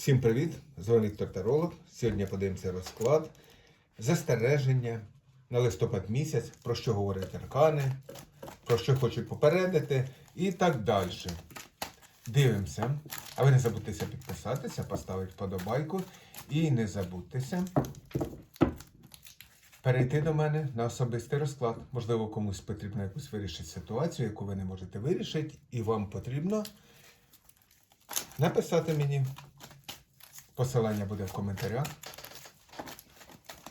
Всім привіт! З вами Віктор Таролог. Сьогодні подивимося розклад, застереження на листопад місяць, про що говорять аркани, про що хочуть попередити і так далі. Дивимося. А ви не забудьтеся підписатися, поставити вподобайку і не забудьтеся перейти до мене на особистий розклад. Можливо, комусь потрібно якусь вирішити ситуацію, яку ви не можете вирішити, і вам потрібно написати мені. Посилання буде в коментарях.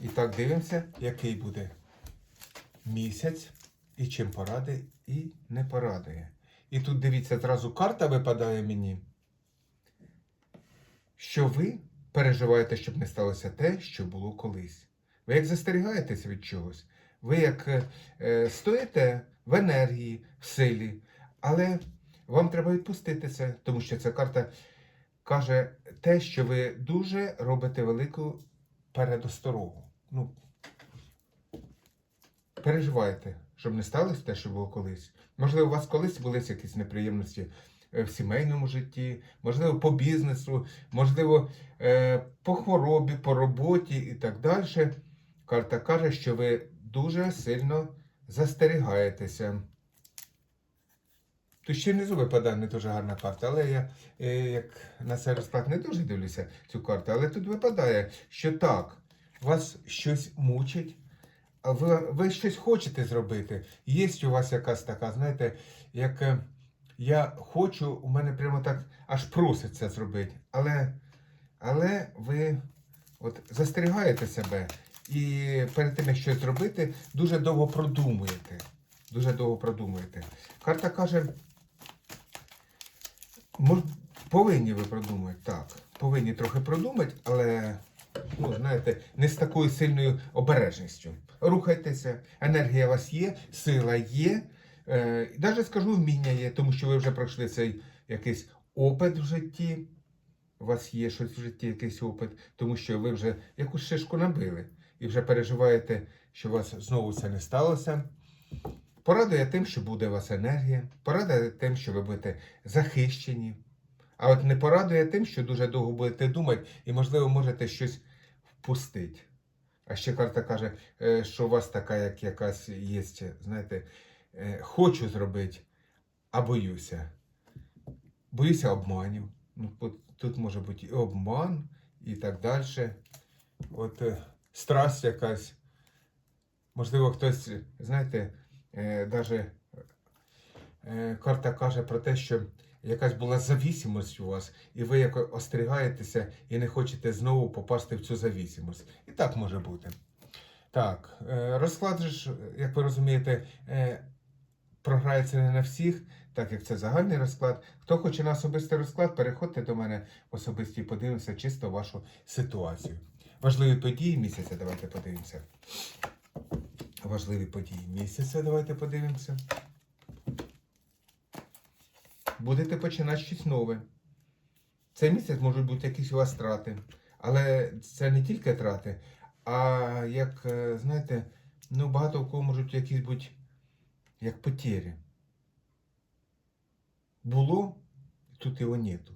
І так дивимося, який буде місяць і чим порадить і не порадує. І тут дивіться, зразу карта випадає мені, що ви переживаєте, щоб не сталося те, що було колись. Ви як застерігаєтесь від чогось, ви як е, е, стоїте в енергії, в силі, але вам треба відпустити це, тому що ця карта каже те, що ви дуже робите велику передосторогу. Ну, переживаєте, щоб не сталося те, що було колись. Можливо, у вас колись були якісь неприємності е, в сімейному житті, можливо, по бізнесу, можливо, е, по хворобі, по роботі і так далі. Карта каже, що ви дуже сильно застерігаєтеся. Тут ще внизу випадає не дуже гарна карта, але я е, як на цей розклад не дуже дивлюся цю карту, але тут випадає, що так, вас щось мучить, ви, ви щось хочете зробити. Є у вас якась така, знаєте, як е, я хочу, у мене прямо так аж проситься зробити. Але, але ви от застерігаєте себе і перед тим, як щось зробити, дуже довго продумуєте. Дуже довго продумуєте. Карта каже. Мож, повинні ви продумати, так. Повинні трохи продумати, але, ну, знаєте, не з такою сильною обережністю. Рухайтеся, енергія у вас є, сила є. Е, навіть скажу, вміння є, тому що ви вже пройшли цей якийсь опит в житті. У вас є щось в житті, якийсь опит, тому що ви вже якусь шишку набили і вже переживаєте, що у вас знову це не сталося. Порадує тим, що буде у вас енергія, порадує тим, що ви будете захищені. А от не порадує тим, що дуже довго будете думати і, можливо, можете щось впустити. А ще карта каже, е, що у вас така, як якась є, знаєте, е, хочу зробити, а боюся. Боюся обманів. Ну, тут може бути і обман, і так далі. От е, страсть якась. Можливо, хтось, знаєте, е, даже е, карта каже про те, що якась була завісимость у вас, і ви як остерігаєтеся і не хочете знову попасти в цю завісимость. І так може бути. Так, е, розклад ж, як ви розумієте, е, програється не на всіх, так як це загальний розклад. Хто хоче на особистий розклад, переходьте до мене в особисті, подивимося чисто вашу ситуацію. Важливі події місяця, давайте подивимося. Важливі події місяця, давайте подивимося. Будете починати щось нове. Цей місяць можуть бути якісь у вас трати. Але це не тільки трати, а як, е, знаєте, ну багато у кого можуть якісь бути як потері. Було, тут його нету.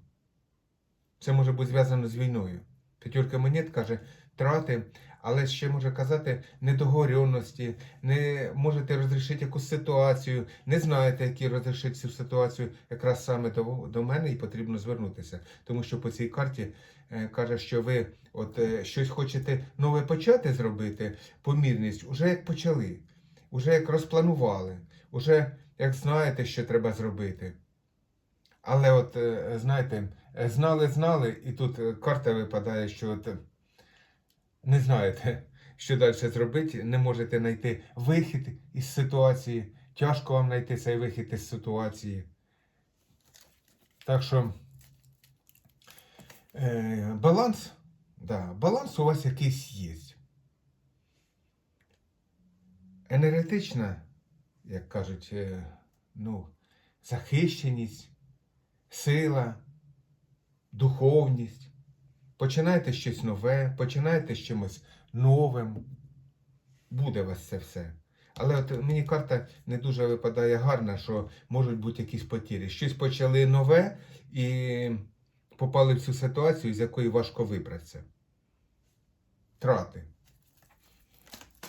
Це може бути зв'язано з війною. П'ятерка монет каже трати, але ще може казати недоговоренності, не можете розрішити якусь ситуацію, не знаєте, як розрішити цю ситуацію, якраз саме до, до мене і потрібно звернутися. Тому що по цій карті е, каже, що ви от е, щось хочете нове почати зробити, помірність, уже як почали, уже як розпланували, уже як знаєте, що треба зробити. Але от, е, знаєте, е, знали, знали, і тут е, карта випадає, що от не знаєте, що далі зробити, не можете знайти вихід із ситуації. Тяжко вам знайти цей вихід із ситуації. Так що е, баланс, да, баланс у вас якийсь є. Енергетична, як кажуть, е, ну, захищеність сила, духовність. Починайте щось нове, починайте з чимось новим. Буде у вас це все. Але от мені карта не дуже випадає гарна, що можуть бути якісь потірі. Щось почали нове і попали в цю ситуацію, з якої важко вибратися. Трати.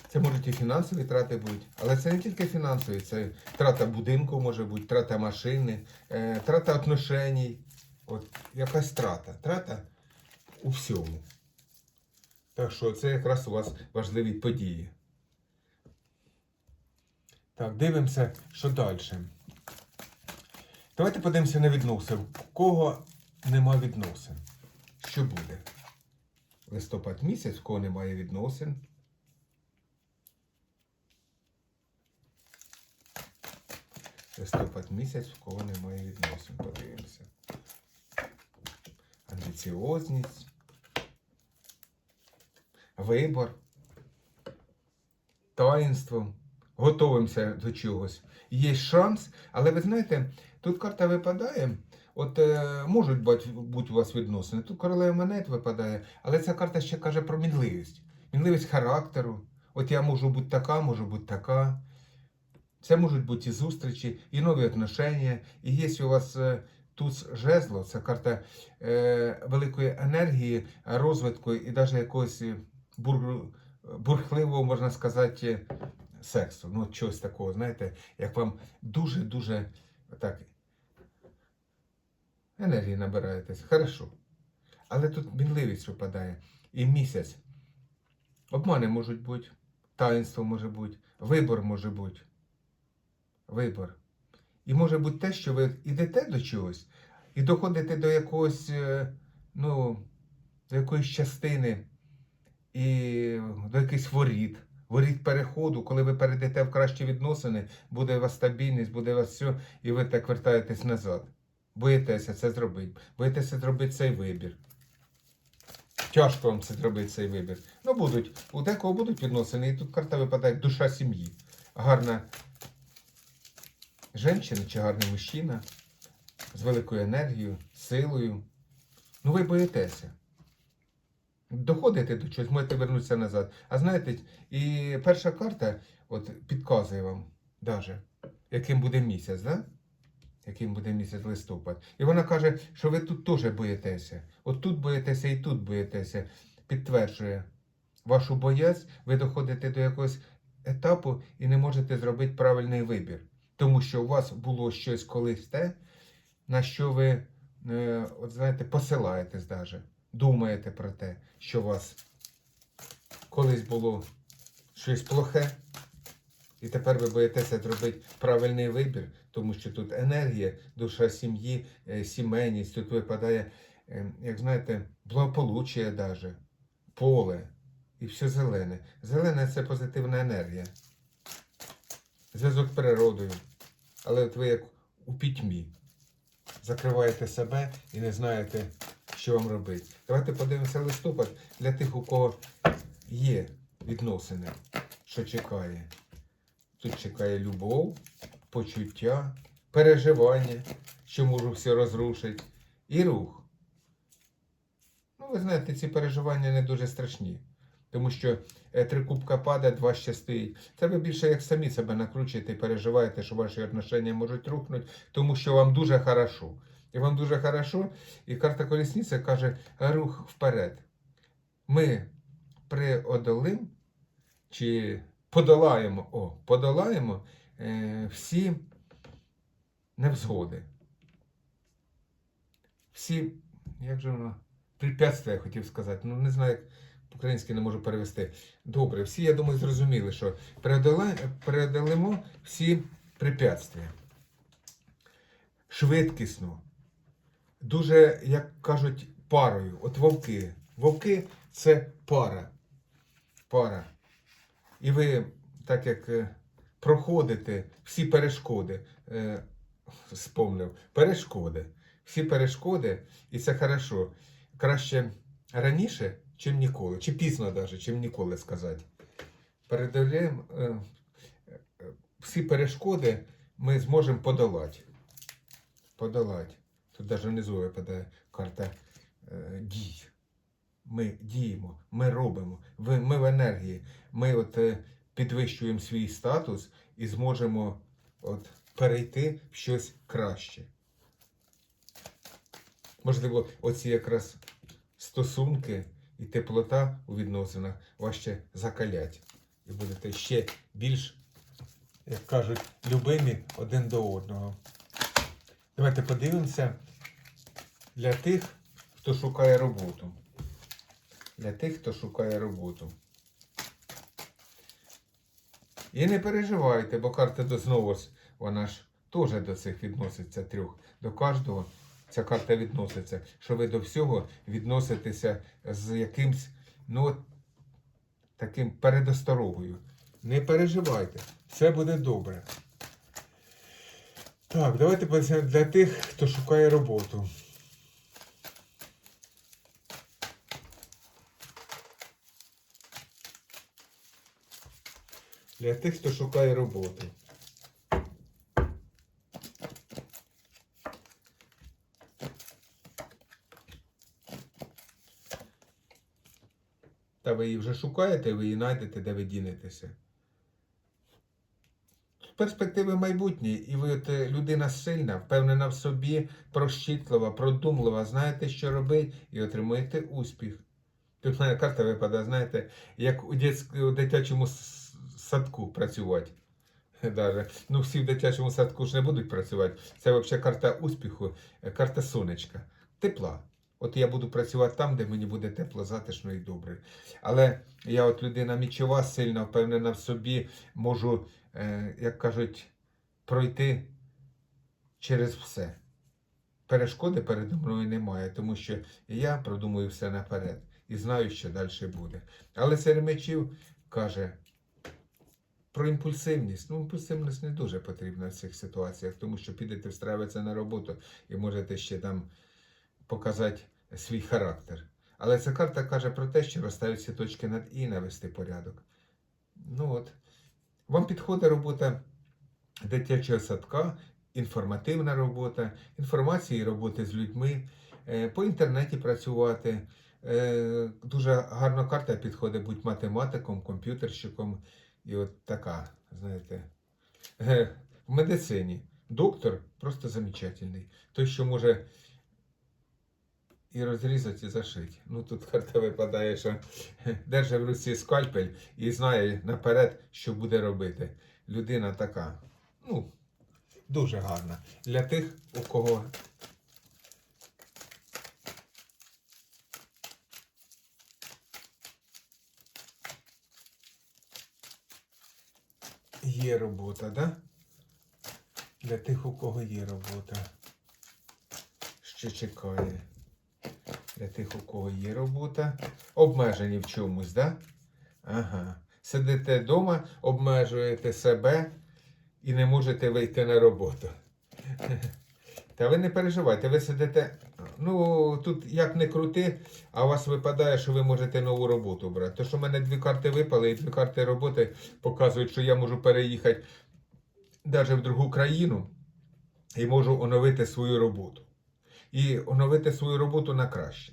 Це можуть і фінансові трати бути, але це не тільки фінансові, це трата будинку може бути, трата машини, е, трата отношеній. От якась трата. Трата у всьому. Так що це якраз у вас важливі події. Так, дивимося, що далі. Давайте подивимося на відносин. У кого нема відносин? Що буде? Листопад місяць, в кого немає відносин. Листопад місяць, в кого немає відносин. Подивимося. Амбіціозність. Вибор. Таїнство. Готовимося до чогось. Є шанс, але ви знаєте, тут карта випадає. От е, можуть бути, у вас відносини. Тут королева монет випадає, але ця карта ще каже про мінливість. Мінливість характеру. От я можу бути така, можу бути така. Це можуть бути і зустрічі, і нові отношення. І є у вас е, туз жезло, це карта е, великої енергії, розвитку і навіть якогось е, бур, бурхливого, можна сказати, сексу. Ну, чогось такого, знаєте, як вам дуже-дуже так енергії набираєтесь. Хорошо. Але тут мінливість випадає. І місяць. Обмани можуть бути, таїнство може бути, вибор може бути. Вибор. І може бути те, що ви йдете до чогось і доходите до якогось, е, ну, до якоїсь частини і до якихось воріт, воріт переходу, коли ви перейдете в кращі відносини, буде у вас стабільність, буде у вас все, і ви так вертаєтесь назад. Боїтеся це зробити, боїтеся зробити цей вибір. Тяжко вам це зробити цей вибір. Ну, будуть, у декого будуть відносини, і тут карта випадає душа сім'ї. Гарна жінка чи гарний мужчина з великою енергією, силою. Ну, ви боїтеся. Доходите до чогось, можете вернутися назад. А знаєте, і перша карта от, підказує вам, даже, яким буде місяць, да? яким буде місяць листопад. І вона каже, що ви тут теж боїтеся. От тут боїтеся і тут боїтеся. Підтверджує вашу боязнь, ви доходите до якогось етапу і не можете зробити правильний вибір. Тому що у вас було щось колись те, на що ви, е, от знаєте, посилаєтесь даже. Думаєте про те, що у вас колись було щось плохе, і тепер ви боїтеся зробити правильний вибір, тому що тут енергія, душа сім'ї, е, сімейність, тут випадає, е, як знаєте, благополуччя даже, поле і все зелене. Зелене це позитивна енергія. Зв'язок з природою. Але от ви як у пітьмі. Закриваєте себе і не знаєте, що вам робити. Давайте подивимося листопад для тих, у кого є відносини, що чекає. Тут чекає любов, почуття, переживання, що можу все розрушити, і рух. Ну, ви знаєте, ці переживання не дуже страшні. Тому що е, три кубка падає, два ще стоїть. Це ви більше як самі себе накручуєте і переживаєте, що ваші отношення можуть рухнути, тому що вам дуже хорошо. І вам дуже хорошо, і карта колісниця каже рух вперед. Ми преодолим чи подолаємо, о, подолаємо е, всі невзгоди. Всі, як же воно, препятствия, я хотів сказати. Ну, не знаю, як українське не можу перевести. Добре, всі, я думаю, зрозуміли, що преодолимо всі препятствия. Швидкісно. Дуже, як кажуть, парою. От вовки. Вовки це пара. Пара. І ви, так як е, проходите всі перешкоди, е, перешкоди. Всі перешкоди, і це хорошо. Краще раніше, чим ніколи. Чи пізно навіть, чим ніколи сказати. Передолємо е, е, всі перешкоди ми зможемо подолати. Подолати. Тут навіть внизу випадає карта е, дій. Ми діємо, ми робимо, ми в енергії. Ми от е, підвищуємо свій статус і зможемо от перейти в щось краще. Можливо, оці якраз стосунки і теплота у відносинах вас ще закалять. І будете ще більш, як кажуть, любимі один до одного. Давайте подивимося для тих, хто шукає роботу. Для тих, хто шукає роботу. І не переживайте, бо карта до знову вона ж теж до цих відноситься трьох. До кожного ця карта відноситься, що ви до всього відноситеся з якимсь, ну, таким передосторогою. Не переживайте, все буде добре. Так, давайте для тих, хто шукає роботу. Для тих, хто шукає роботу. Та ви її вже шукаєте, ви її знайдете, де ви дінетеся. Перспективи майбутнє, і ви от, е, людина сильна, впевнена в собі, прощітлива, продумлива, знаєте, що робити, і отримуєте успіх. Тут мене карта випадає, знаєте, як у, дитячому садку працювати. Даже. Ну, всі в дитячому садку ж не будуть працювати. Це взагалі карта успіху, е, карта сонечка, тепла. От я буду працювати там, де мені буде тепло, затишно і добре. Але я от людина мічова, сильна, впевнена в собі, можу, е, як кажуть, пройти через все. Перешкоди передо мною немає, тому що я продумую все наперед і знаю, що далі буде. Але серед мечів каже про імпульсивність. Ну, імпульсивність не дуже потрібна в цих ситуаціях, тому що підете встраюватися на роботу і можете ще там показати свій характер. Але ця карта каже про те, що розставить всі точки над і навести порядок. Ну от. Вам підходить робота дитячого садка, інформативна робота, інформації роботи з людьми, е, по інтернеті працювати. Е, Дуже гарна карта підходить бути математиком, комп'ютерщиком. І от така, знаєте, в медицині. Доктор просто замечательний. Той, що може і розрізати, і зашити. Ну тут карта випадає, що держить в руці скальпель і знає наперед, що буде робити. Людина така, ну, дуже гарна. Для тих, у кого є робота, да? Для тих, у кого є робота. Що чекає. Для тих, у кого є робота. Обмежені в чомусь, да? Ага. Сидите вдома, обмежуєте себе і не можете вийти на роботу. Та ви не переживайте, ви сидите. Ну, тут як не крути, а у вас випадає, що ви можете нову роботу брати. То, що в мене дві карти випали, і дві карти роботи показують, що я можу переїхати навіть в другу країну і можу оновити свою роботу. І оновити свою роботу на краще.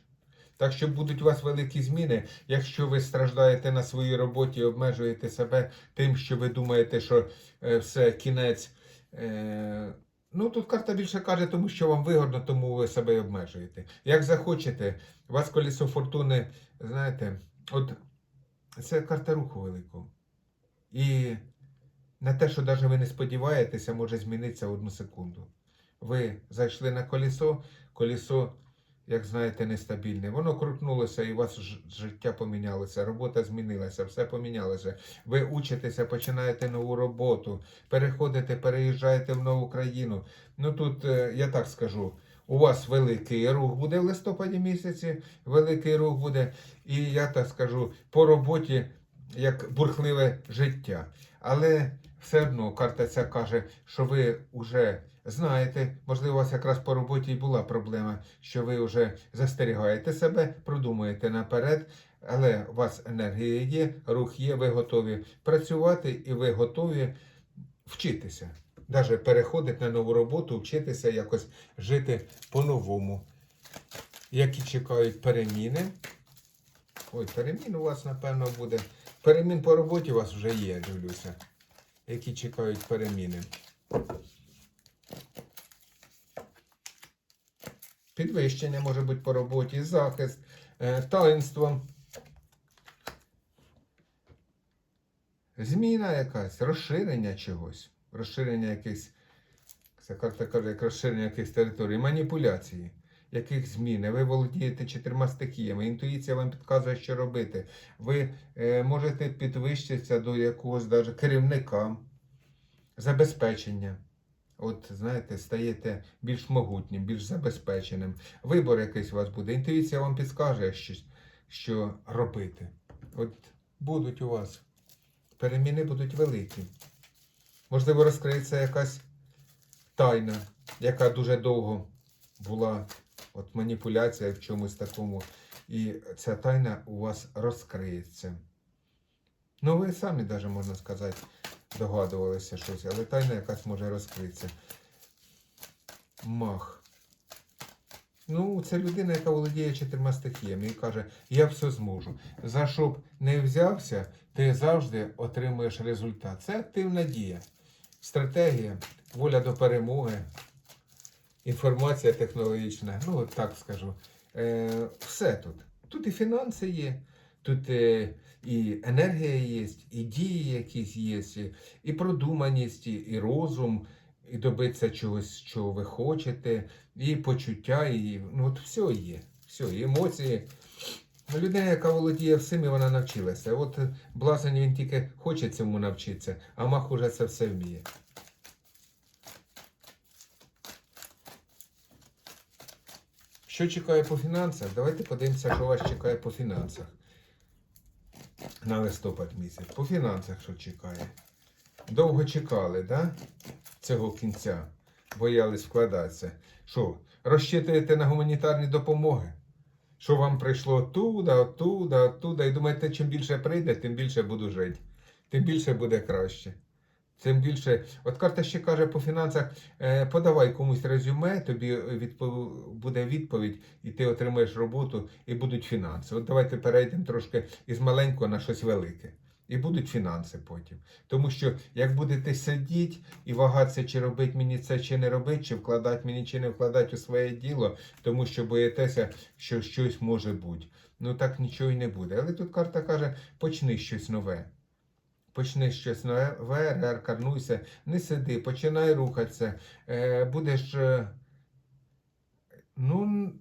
Так що будуть у вас великі зміни, якщо ви страждаєте на своїй роботі і обмежуєте себе тим, що ви думаєте, що е, все кінець. Е, ну тут карта більше каже, тому що вам вигодно, тому ви себе обмежуєте. Як захочете, у вас колесо фортуни, знаєте, от це карта руху великого. І на те, що навіть ви не сподіваєтеся, може змінитися одну секунду. Ви зайшли на колесо, колесо, як знаєте, нестабільне. Воно крутнулося і у вас життя помінялося, робота змінилася, все помінялося. Ви учитеся, починаєте нову роботу, переходите, переїжджаєте в нову країну. Ну тут, е, я так скажу, у вас великий рух буде в листопаді місяці, великий рух буде, і я так скажу, по роботі як бурхливе життя. Але все одно карта ця каже, що ви вже знаєте, можливо, у вас якраз по роботі і була проблема, що ви вже застерігаєте себе, продумуєте наперед, але у вас енергія є, рух є, ви готові працювати і ви готові вчитися. Навіть переходити на нову роботу, вчитися якось жити по-новому. Які чекають переміни. Ой, перемін у вас, напевно, буде. Перемін по роботі у вас вже є, дивлюся. Які чекають переміни. Підвищення може бути по роботі, захист, е, таїнство. Зміна якась, розширення чогось, розширення якихось, ця карта каже, як розширення якихось територій, маніпуляції, яких змін. Ви володієте чотирма стихіями, інтуїція вам підказує, що робити. Ви е, можете підвищитися до якогось даже керівника, забезпечення. От, знаєте, стаєте більш могутнім, більш забезпеченим. Вибор якийсь у вас буде. Інтуїція вам підскаже, що, що робити. От будуть у вас. Переміни будуть великі. Можливо, розкриється якась тайна, яка дуже довго була от маніпуляція в чомусь такому. І ця тайна у вас розкриється. Ну, ви самі навіть, можна сказати, догадувалися щось, але тайна якась може розкритися. Мах. Ну, це людина, яка володіє чотирма стихіями і каже, я все зможу. За що б не взявся, ти завжди отримуєш результат. Це активна дія, стратегія, воля до перемоги, інформація технологічна, ну от так скажу. Е, все тут. Тут і фінанси є, тут е, і енергія є, і дії якісь є, і, продуманість, і, розум, і добитися чогось, що ви хочете, і почуття, і ну от все є. Все, і емоції. Людина, яка володіє всім, і вона навчилася. От блазень він тільки хоче цьому навчитися, а мах уже це все вміє. Що чекає по фінансах? Давайте подивимося, що вас чекає по фінансах. На листопад місяць. По фінансах що чекає? Довго чекали, да? Цього кінця. Боялись вкладатися. Що, розчитуєте на гуманітарні допомоги? Що вам прийшло оттуда, оттуда, оттуда, і думаєте, чим більше прийде, тим більше буду жити. Тим більше буде краще. Тим більше, от карта ще каже по фінансах, е, подавай комусь резюме, тобі відпов... буде відповідь, і ти отримаєш роботу, і будуть фінанси. От давайте перейдемо трошки із маленького на щось велике. І будуть фінанси потім. Тому що як будете сидіти і вагатися, чи робити мені це, чи не робити, чи вкладати мені, чи не вкладати у своє діло, тому що боїтеся, що щось може бути. Ну так нічого й не буде. Але тут карта каже, почни щось нове. Почни щось нове, реаркарнуйся, не сиди, починай рухатися. Е, будеш. е, Ну,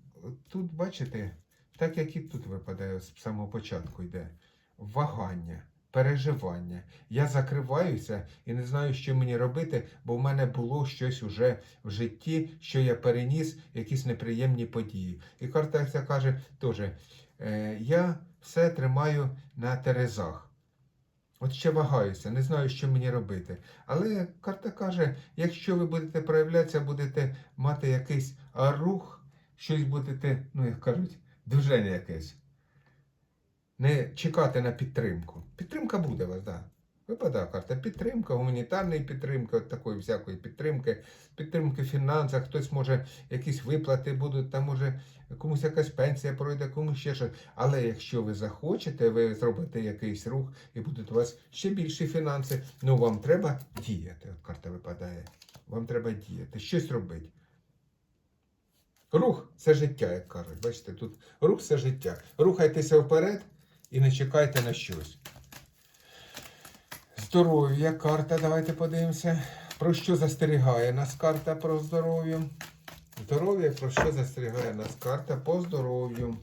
тут бачите, так як і тут випадає з самого початку йде. Вагання, переживання. Я закриваюся і не знаю, що мені робити, бо в мене було щось уже в житті, що я переніс, якісь неприємні події. І карта ця каже теж, е, я все тримаю на терезах. От ще вагаюся, не знаю, що мені робити. Але карта каже, якщо ви будете проявлятися, будете мати якийсь рух, щось будете, ну як кажуть, движення якесь. Не чекати на підтримку. Підтримка буде вас, так. Да. Випадає карта підтримка, гуманітарної підтримки, от такої всякої підтримки, підтримки в фінансах, хтось може якісь виплати будуть, там може комусь якась пенсія пройде, комусь ще щось. Але якщо ви захочете, ви зробите якийсь рух і будуть у вас ще більші фінанси, ну вам треба діяти. От карта випадає. Вам треба діяти, щось робити. Рух це життя, як кажуть. Бачите, тут рух це життя. Рухайтеся вперед і не чекайте на щось. Здоров'я, карта, давайте подивимося. Про що застерігає нас карта про здоров'я? Здоров'я, про що застерігає нас карта по здоров'ю.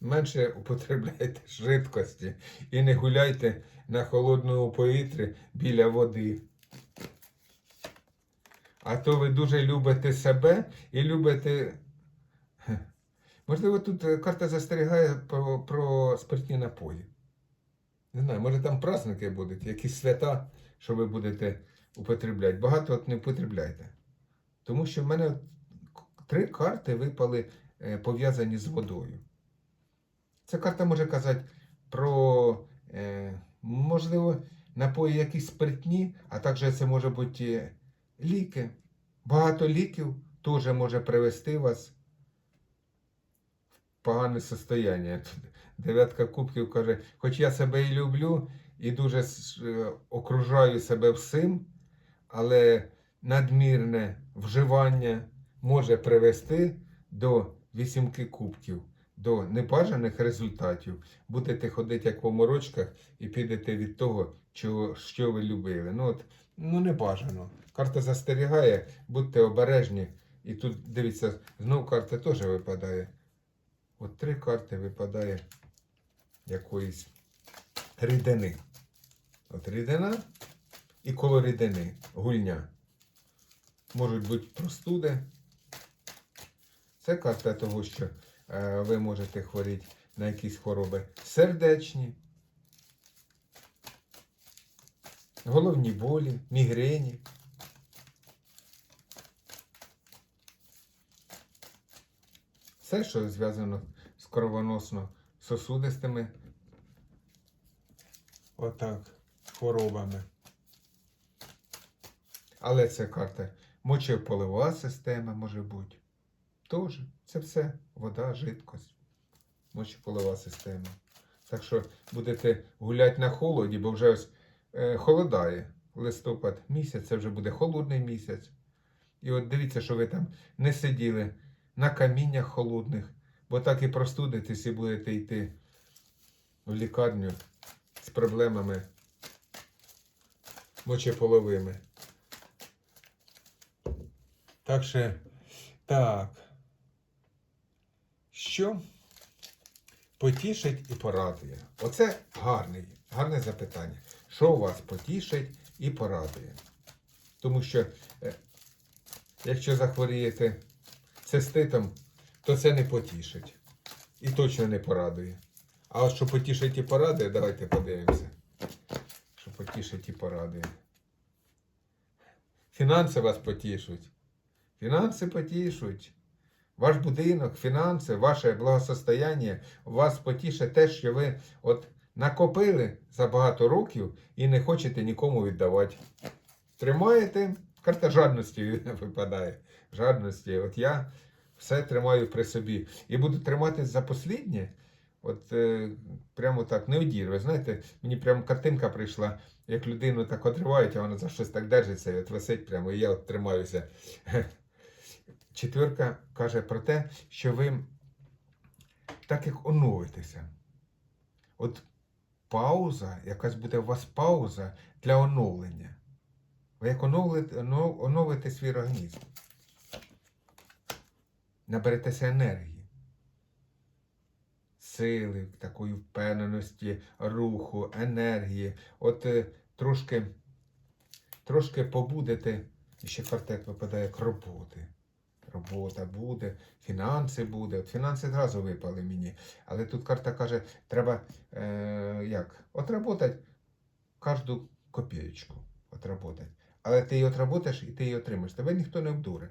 Менше употребляйте жидкості і не гуляйте на холодному повітрі біля води. А то ви дуже любите себе і любите. Можливо, тут карта застерігає про, про спиртні напої. Не знаю, може там праздники будуть, якісь свята, що ви будете употребляти. Багато от не употребляйте. Тому що в мене три карти випали е, пов'язані з водою. Ця карта може казати про, е, можливо, напої якісь спиртні, а також це може бути ліки. Багато ліків теж може привести вас погане состояння. Дев'ятка кубків каже, хоч я себе і люблю, і дуже е, окружаю себе всім, але надмірне вживання може привести до вісімки кубків, до небажаних результатів. Будете ходити як по морочках і підете від того, чого, що ви любили. Ну, от, ну не бажано. Карта застерігає, будьте обережні. І тут, дивіться, знову карта теж випадає. От три карти випадає якоїсь рідини. От рідина і коло рідини гульня. Можуть бути простуди. Це карта того, що е, ви можете хворіти на якісь хвороби сердечні, головні болі, мігрені. Все, що зв'язано з кровоносно-сосудистими отак, хворобами. Але це карта мочеполова система може бути. Тоже. Це все вода, жидкость. Мочеполова система. Так що будете гуляти на холоді, бо вже ось е, холодає. Листопад місяць, це вже буде холодний місяць. І от дивіться, що ви там не сиділи на каміннях холодних, бо так і простудитесь і будете йти в лікарню з проблемами мочеполовими. Так що, так. Що потішить і порадує? Оце гарний, гарне запитання. Що вас потішить і порадує? Тому що, е, якщо захворієте циститом, то це не потішить. І точно не порадує. А от що потішить і порадує, давайте подивимося. Що потішить і порадує. Фінанси вас потішуть. Фінанси потішуть. Ваш будинок, фінанси, ваше благосостояння вас потішить те, що ви от накопили за багато років і не хочете нікому віддавати. Тримаєте, карта жадності випадає. Жадності. От я все тримаю при собі. І буду триматись за посліднє. От е, прямо так не одір. Ви знаєте, мені прямо картинка прийшла, як людину так отривають, а вона за щось так держиться і от висить прямо, і я от тримаюся. Четвірка каже про те, що ви так як оновитеся. От пауза, якась буде у вас пауза для оновлення. Ви як оновите, оновите свій організм. Наберетеся енергії, сили, такої впевненості, руху, енергії. От е, трошки, трошки побудете, і ще квартет випадає як роботи. Робота буде, фінанси буде. От фінанси зразу випали мені. Але тут карта каже, треба е, як? Отработати кожну копієчку. Отработати. Але ти її отработаєш і ти її отримаєш. Тебе ніхто не обдуре.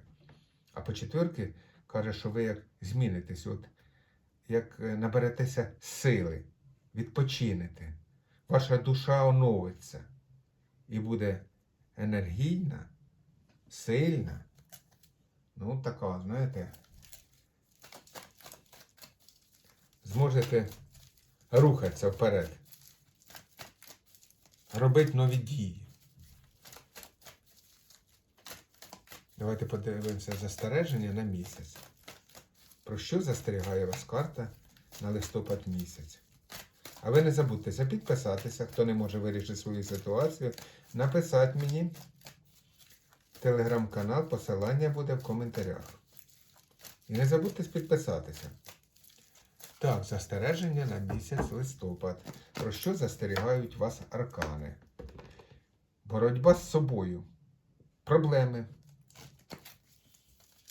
А по четвірки каже, що ви як змінитесь, от як е, наберетеся сили, відпочинете. Ваша душа оновиться і буде енергійна, сильна. Ну, така, знаєте, зможете рухатися вперед, робити нові дії. Давайте подивимося застереження на місяць. Про що застерігає вас карта на листопад місяць? А ви не забудьтеся підписатися, хто не може вирішити свою ситуацію, написати мені телеграм-канал, посилання буде в коментарях. І не забудьте підписатися. Так, застереження на місяць листопад. Про що застерігають вас аркани? Боротьба з собою. Проблеми.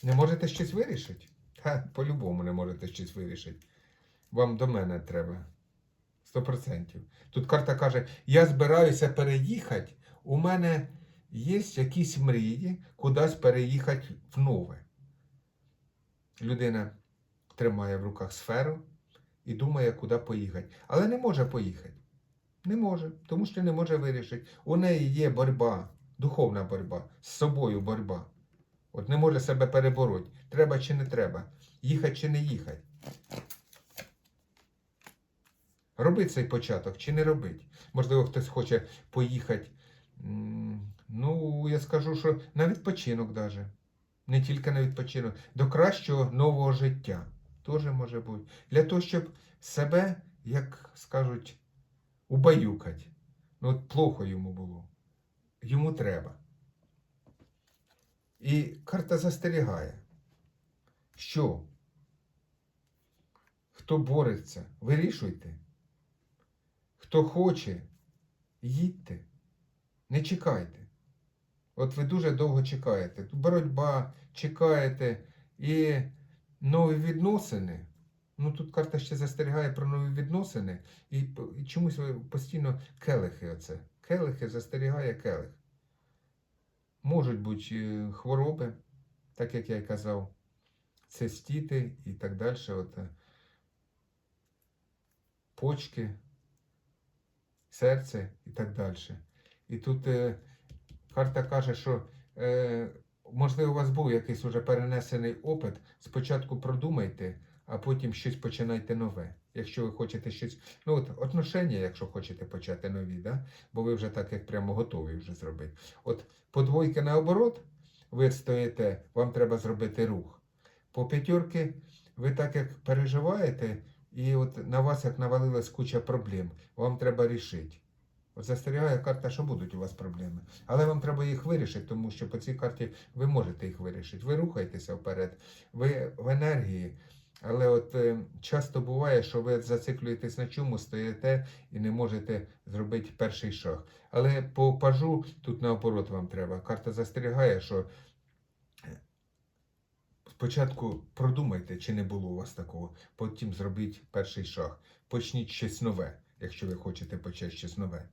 Не можете щось вирішити? Та, по-любому не можете щось вирішити. Вам до мене треба. Сто процентів. Тут карта каже: я збираюся переїхати, у мене є якісь мрії кудись переїхати в нове. Людина тримає в руках сферу і думає, куди поїхати. Але не може поїхати. Не може, тому що не може вирішити. У неї є боротьба, духовна боротьба, з собою боротьба. От не може себе перебороти. Треба чи не треба. Їхати чи не їхати. Робить цей початок чи не робить. Можливо, хтось хоче поїхати. Ну, я скажу, що на відпочинок даже. не тільки на відпочинок, до кращого нового життя. Теж може бути. Для того, щоб себе, як скажуть, убаюкать. Ну, от плохо йому було. Йому треба. І карта застерігає, що хто бореться, вирішуйте. Хто хоче, їдьте, не чекайте. От ви дуже довго чекаєте. Боротьба, чекаєте і нові відносини. Ну тут карта ще застерігає про нові відносини, і, чомусь постійно келихи оце. Келихи застерігає келих. Можуть бути е, хвороби, так як я й казав, цистіти і так далі. От, е, почки, серце і так далі. І тут е, карта каже, що е, можливо, у вас був якийсь уже перенесений опит. Спочатку продумайте, а потім щось починайте нове. Якщо ви хочете щось, ну от отношення, якщо хочете почати нові, да? бо ви вже так як прямо готові вже зробити. От по двойки наоборот, ви стоїте, вам треба зробити рух. По п'ятерки ви так як переживаєте, і от на вас як навалилась куча проблем, вам треба рішити. От застерігає карта, що будуть у вас проблеми. Але вам треба їх вирішити, тому що по цій карті ви можете їх вирішити. Ви рухаєтеся вперед, ви в енергії. Але от е, часто буває, що ви зациклюєтесь на чому, стоїте і не можете зробити перший шаг. Але по пажу тут наоборот вам треба. Карта застерігає, що е, спочатку продумайте, чи не було у вас такого, потім зробіть перший шаг. Почніть щось нове, якщо ви хочете почати щось нове.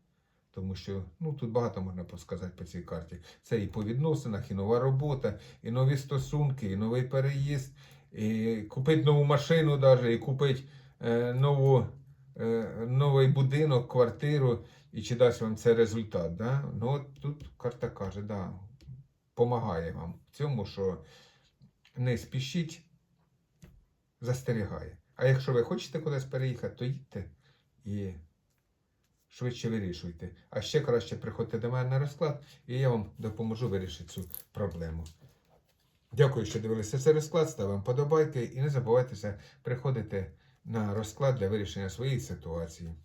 Тому що ну, тут багато можна сказати по цій карті. Це і по відносинах, і нова робота, і нові стосунки, і новий переїзд, і купити нову машину, даже, і купити е, нову, е, новий будинок, квартиру, і чи дасть вам це результат. Да? Ну, от тут карта каже, да, помагає вам в цьому, що не спішіть, застерігає. А якщо ви хочете кудись переїхати, то їдьте і швидше вирішуйте. А ще краще приходьте до мене на розклад, і я вам допоможу вирішити цю проблему. Дякую, що дивилися цей розклад. Ставимо подобайки і не забувайтеся приходити на розклад для вирішення своєї ситуації.